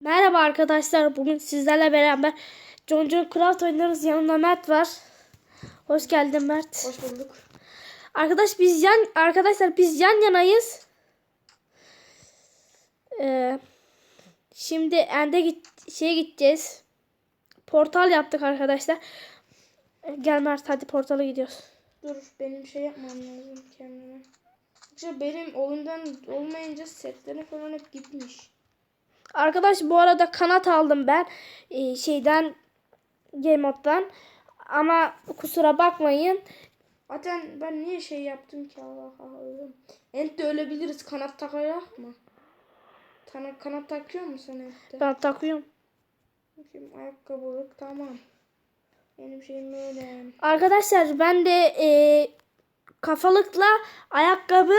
Merhaba arkadaşlar. Bugün sizlerle beraber John John Craft oynuyoruz. Yanımda Mert var. Hoş geldin Mert. Hoş bulduk. Arkadaş biz yan arkadaşlar biz yan yanayız. Ee, şimdi Ende git şeye gideceğiz. Portal yaptık arkadaşlar. Gel Mert hadi portala gidiyoruz. Dur benim şey yapmam lazım kendime. Benim oyundan olmayınca setlerine falan hep gitmiş. Arkadaş bu arada kanat aldım ben ee, şeyden Game Mode'dan. Ama kusura bakmayın. Zaten ben niye şey yaptım ki Allah Allah. Ent de ölebiliriz. Kanat takarak mı? Tana kanat takıyor musun Ent'te? Ben takıyorum. Bakayım ayakkabılık tamam. Benim şeyim öyle. Arkadaşlar ben de e, kafalıkla ayakkabı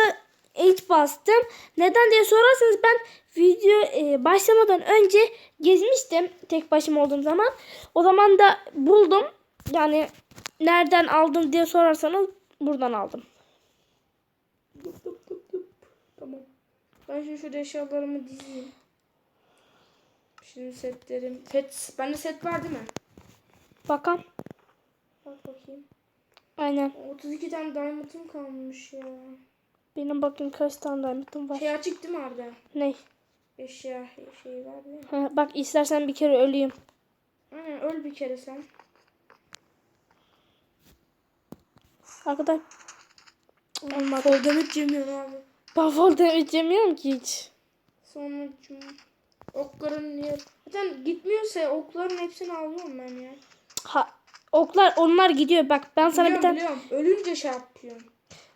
hiç bastım. Neden diye sorarsanız ben video e, başlamadan önce gezmiştim tek başıma olduğum zaman. O zaman da buldum. Yani nereden aldım diye sorarsanız buradan aldım. Tamam. Ben şimdi şurada eşyalarımı dizeyim. Şimdi setlerim. Set, bende set var değil mi? Bakalım. Bak bakayım. Aynen. 32 tane diamond'ım kalmış ya. Benim bakayım kaç tane diamond'ım var. Şey açık değil mi Arda? Ne? Eşya şey var mi? Ha, bak istersen bir kere öleyim. Aynen öl bir kere sen. Arkadaş. Olmadı. Kol demet yemiyorsun abi. Ben fall damage yemiyorum ki hiç. Sonra cum- okların yer. Zaten gitmiyorsa okların hepsini alıyorum ben ya. Ha, oklar onlar gidiyor. Bak ben sana bir tane biliyorum. Ölünce şey yapıyorum.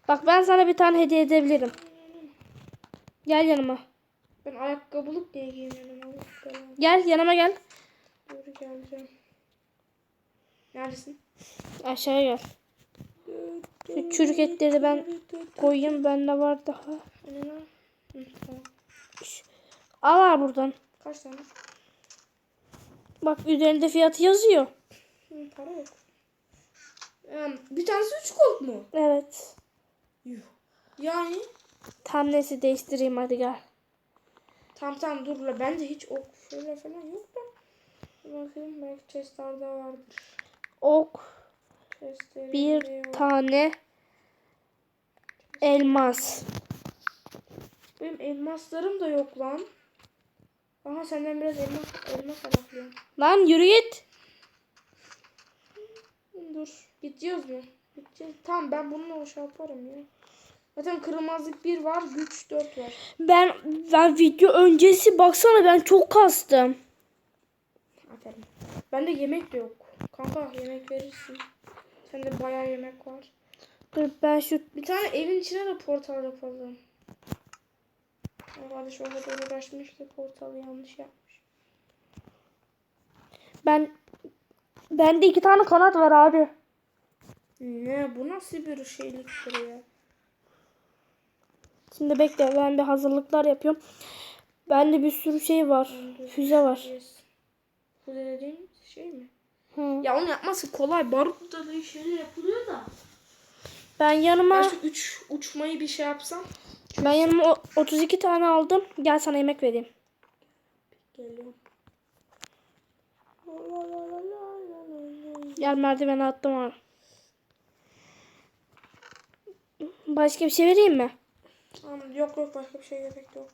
bak ben sana bir tane hediye edebilirim. Gel yanıma. Ben ayakkabılık diye giyiniyorum. Gel yanıma gel. Dur geleceğim. Neredesin? Aşağıya gel. Şu çürük etleri de ben koyayım. Bende var daha. Al al buradan. Kaç tane? Bak üzerinde fiyatı yazıyor. Hı, para yok. Bir tanesi 3 gold mu? Evet. Yuh. Yani Tam neyse değiştireyim hadi gel. Tamam tamam dur la bende hiç ok şöyle falan yok da. Bakayım belki chestlerde vardır. Ok Chestlerimde bir tane elmas. Benim elmaslarım da yok lan. Aha senden biraz elmas elmas araklıyorum. Lan yürü git. Dur. Gidiyoruz mu? Gideceğiz. Tamam ben bununla şey yaparım ya. Zaten kırmızılık 1 var, güç 4 var. Ben ben video öncesi baksana ben çok kastım. Aferin. Bende yemek de yok. Kanka yemek verirsin. Sende bayağı yemek var. Dur ben şu Bir tane evin içine de portal yapalım. Arkadaş o kadar uğraşmış da portalı yanlış yapmış. ben bende iki tane kanat var abi. Ne bu nasıl bir şeyliktir ya? Şimdi bekle ben bir hazırlıklar yapıyorum. Bende bir sürü şey var. Füze var. Yes. Bu dediğim şey mi? Hı. Ya onu yapması kolay. Barut'ta da şeyler yapılıyor da. Ben yanıma Ben şu üç uçmayı bir şey yapsam. ben yanıma o- 32 tane aldım. Gel sana yemek vereyim. Geliyorum. Gel merdivene attım abi. Başka bir şey vereyim mi? Yok yok başka bir şey gerek yok.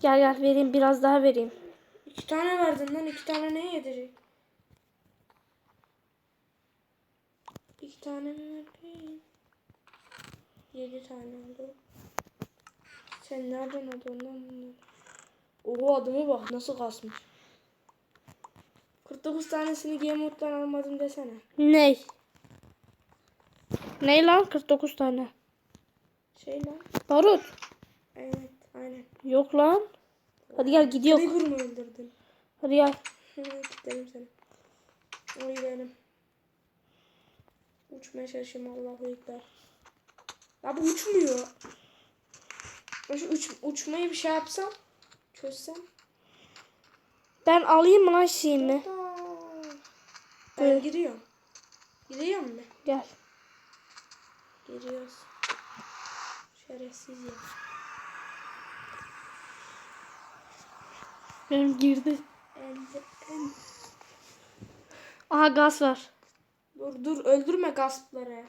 Gel gel vereyim biraz daha vereyim. İki tane verdin lan. iki tane neye yedirecek? İki tane mi verdin? Yedi tane oldu. Sen nereden aldın lan bunları? Oho adamı bak nasıl kasmış. 49 tanesini game mode'dan almadım desene. Ney? Ney lan 49 tane? Şey lan. Barut. Evet aynen. Yok lan. Hadi gel gidiyor. Creeper mı öldürdün? Hadi gel. Gidelim seni. O benim. Uçmaya çalışayım Allahu Ekber. Ya bu uçmuyor. Ben şu uç, uçmayı bir şey yapsam. Çözsem. Ben alayım mı lan şeyimi? Ben giriyorum. Giriyor mu? Gel. Giriyoruz. Şerefsiz ya. Benim girdi. Elde, en- Aha gaz var. Dur dur öldürme gaspları.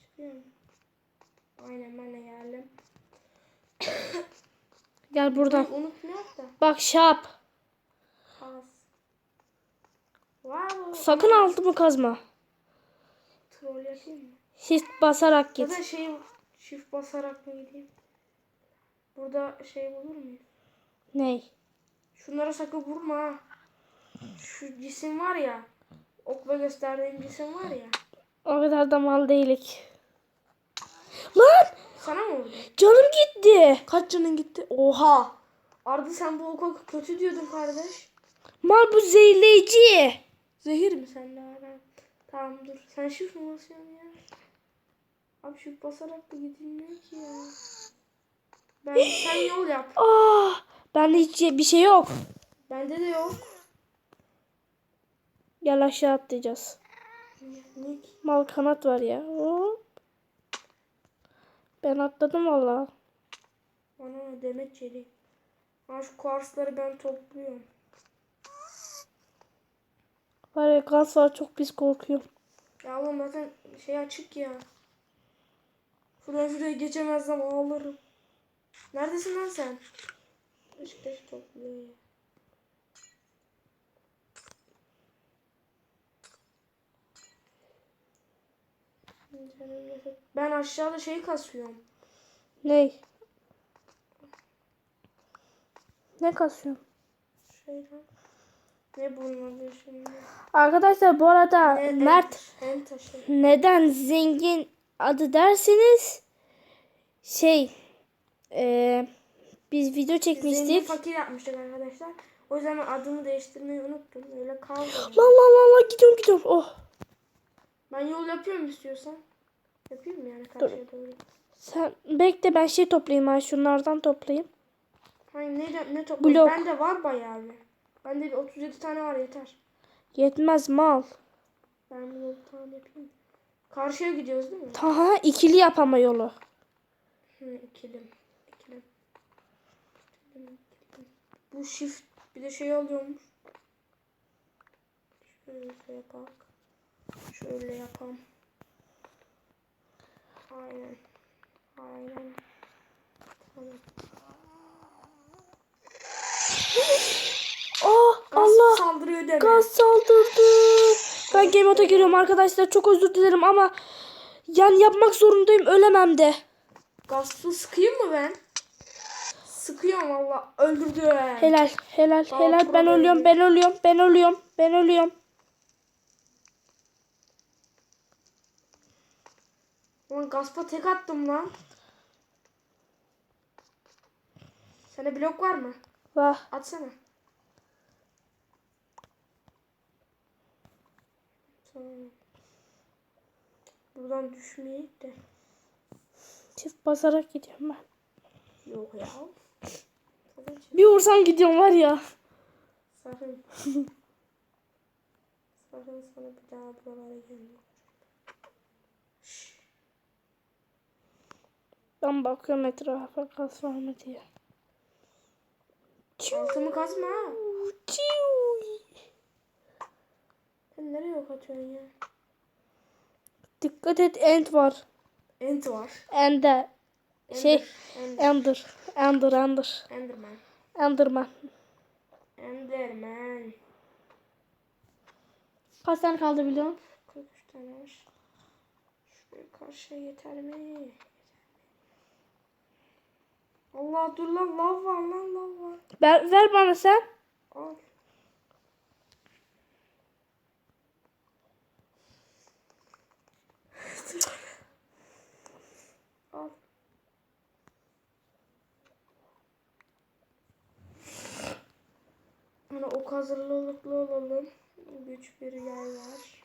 Çıkıyorum. Aynen ben de geldim. Gel buradan. Unutmuyor da. Bak şap. Az. Wow. Sakın altımı kazma. Troll yapayım mı? Shift basarak Ya da git. şey çift basarak mı gideyim? Burada şey bulur muyum? Ney? Şunlara sakın vurma ha. Şu cisim var ya. Okla gösterdiğim cisim var ya. O kadar da mal değilik. Lan! Sana mı vurdu? Canım gitti. Kaç canın gitti? Oha. Arda sen bu oka kötü diyordun kardeş. Mal bu zehirleyici. Zehir mi sen de ara? Tamam dur. Sen shift mi basıyorsun ya? Abi shift basarak da gidilmiyor ki ya. Ben sen yol yap. Ah! Bende hiç bir şey yok. Bende de yok. Gel aşağı atlayacağız. Ki? Mal kanat var ya. Hop. Ben atladım valla. Bana ne demet çelik. Ha şu kuarsları ben topluyorum. Var ya gaz var çok pis korkuyorum. Ya oğlum zaten şey açık ya. Şuradan şuraya geçemezsem ağlarım. Neredesin lan sen? Beşiktaş topluyor ya. Ben aşağıda şey kasıyorum. Ney? Ne kasıyorsun? Şeyden. Ne bunun adı şimdi? Arkadaşlar bu arada Ne- Mert neden zengin adı derseniz şey eee, biz video Zengin çekmiştik. fakir yapmıştık arkadaşlar. O yüzden adımı değiştirmeyi unuttum. Öyle kaldı. Lan lan lan lan gidiyorum gidiyorum. Oh. Ben yol yapıyorum istiyorsan. Yapayım mı yani karşıya doğru? Sen bekle ben şey toplayayım ha şunlardan toplayayım. Hayır ne, ne toplayayım? Blok. Bende var bayağı bir. Bende bir 37 tane var yeter. Yetmez mal. Ben bir yol tane yapayım. Karşıya gidiyoruz değil mi? Taha ikili yap ama yolu. Hı, ikilim. İkilim. İkilim, ikilim. Bu shift bir de şey alıyormuş. Şöyle yapak. Şöyle yapalım. Aynen. Aynen. Tamam. Oh Gaz Allah saldırıyor deme. gaz saldırdı. Ben game moda giriyorum arkadaşlar çok özür dilerim ama yan yapmak zorundayım ölemem de. Gazlı sıkayım mı ben? Sıkıyorum valla. Öldürdü. Helal helal Daha helal ben ölüyorum ben ölüyorum ben ölüyorum ben ölüyorum. Ulan gaspa tek attım lan. Sende blok var mı? Vah Atsana. Tamam. Buradan düşmeyeyim de. çift basarak gidiyorum ben. Yok ya. Bir vursam gidiyorum var ya. Sakın. Sakın sana bir daha buralara gelme. Ben bakıyorum etrafa var mı diye. Altımı kazma ha. Sen nereye ok atıyorsun ya? Dikkat et end var. Ent var. Ende. Şey Ender. Ender. Ender Ender. Enderman. Enderman. Enderman. Kaç tane kaldı biliyor musun? 43 tane var. Şuraya karşıya yeter mi? Allah dur lan lav var lan lav var. Ver, ver bana sen. Al. Hani ok hazırlıklı olalım. Güç bir yer var.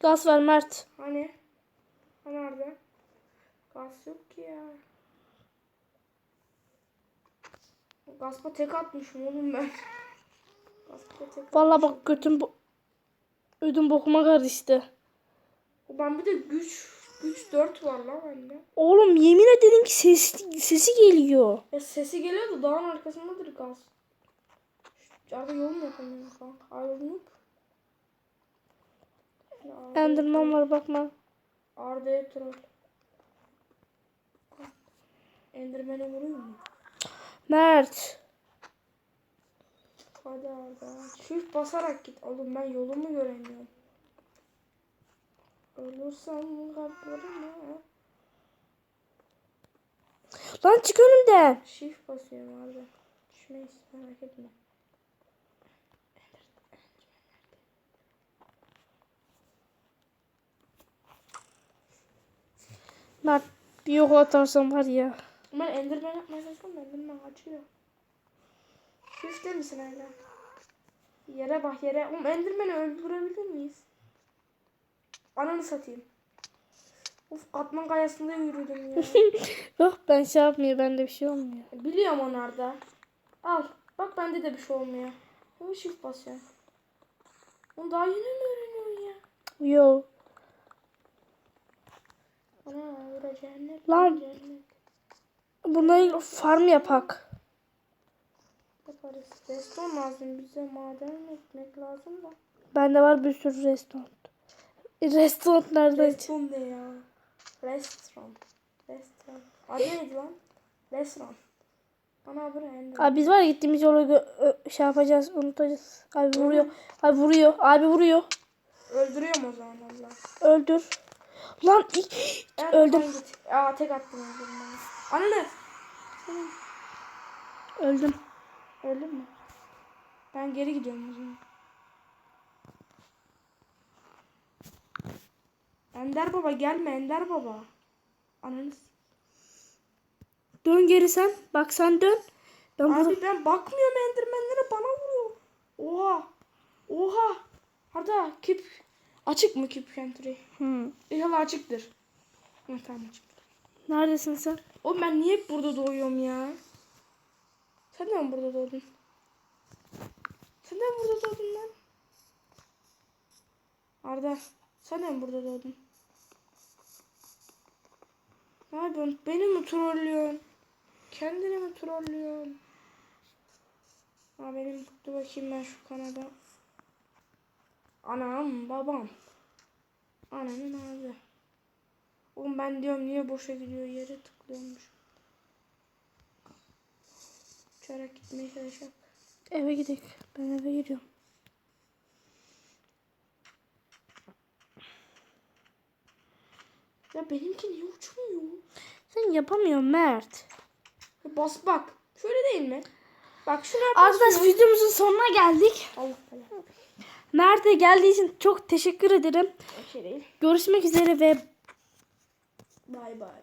Gaz ver Mert. Hani? Ha nerede? Gaz yok ki ya. Gaspa tek atmışım oğlum ben. Gaspa tek Vallahi atmışım. bak götüm bu. Ödüm bokuma karıştı. Ben bir de güç güç 4 var lan bende. Oğlum yemin ederim ki ses, sesi geliyor. Ya sesi geliyor da dağın arkasındadır gaz. Arda yol mu yapamıyorum kanka? Hayır noob. Enderman var bakma. Arda'ya troll. Enderman'e vuruyor mu? Mert. Hadi Arda. Shift basarak git. Oğlum ben yolumu göremiyorum. Ölürsem kabrime. Lan çık önümden. Shift basıyorum Arda. Düşmeyiz merak etme. Mert bir yok atarsam var ya. Ben Enderman yapmaya çalışıyorum. Enderman kaçıyor. Shift'te misin hala? Yere bak yere. Oğlum Enderman'i öldürebilir miyiz? Ananı satayım. Of katman kayasında yürüdüm ya. Yok ben şey yapmıyor bende bir şey olmuyor. Biliyorum onlarda. Al. Bak bende de bir şey olmuyor. Ama shift basıyorum. Onu daha yeni mi öğreniyorsun ya? Yo. Bura cennet. Lan. Cennet. Bunları farm yapak. Yaparız. Reston lazım bize. Maden ekmek lazım da. Bende var bir sürü restoran. Restoran nerede? Restoran ne ya? Restoran. Restoran. Adı neydi lan? Restoran. Ana bura ender. Abi biz var ya gittiğimiz yolu şey yapacağız unutacağız. Abi vuruyor. Abi vuruyor. Abi vuruyor. Öldürüyorum o zaman Allah. Öldür. Lan ilk- Evet, öldüm. Git. Aa tek attım ben. Anne. Öldüm. Öldün mü? Ben geri gidiyorum o zaman. Ender baba gelme Ender baba. Ananı s- Dön geri sen. Bak sen dön. Ben burada. Abi ben bakmıyorum endermenlere bana vuruyor. Oha. Oha. Arda kip. Açık mı kip country? Hı. İnşallah açıktır. Hı, tamam açık. Neredesin sen? Oğlum ben niye hep burada doğuyorum ya? Sen de mi burada doğdun? Sen de mi burada doğdun lan? Arda sen de mi burada doğdun? Ne yapıyorsun? Beni mi trollüyorsun? Kendini mi trollüyorsun? Ha benim dur bakayım ben şu kanada. Anam babam. Anamın abi. Oğlum ben diyorum niye boşa gidiyor yere tıklıyormuş. Uçarak gitmeye çalışacak. Eve gidelim. Ben eve gidiyorum. Ya benimki niye uçmuyor? Sen yapamıyorsun Mert. Ya bas bak. Şöyle değil mi? Bak şuna Arkadaş videomuzun sonuna geldik. Allah Allah. Mert'e geldiği için çok teşekkür ederim. Görüşmek üzere ve Bay bay.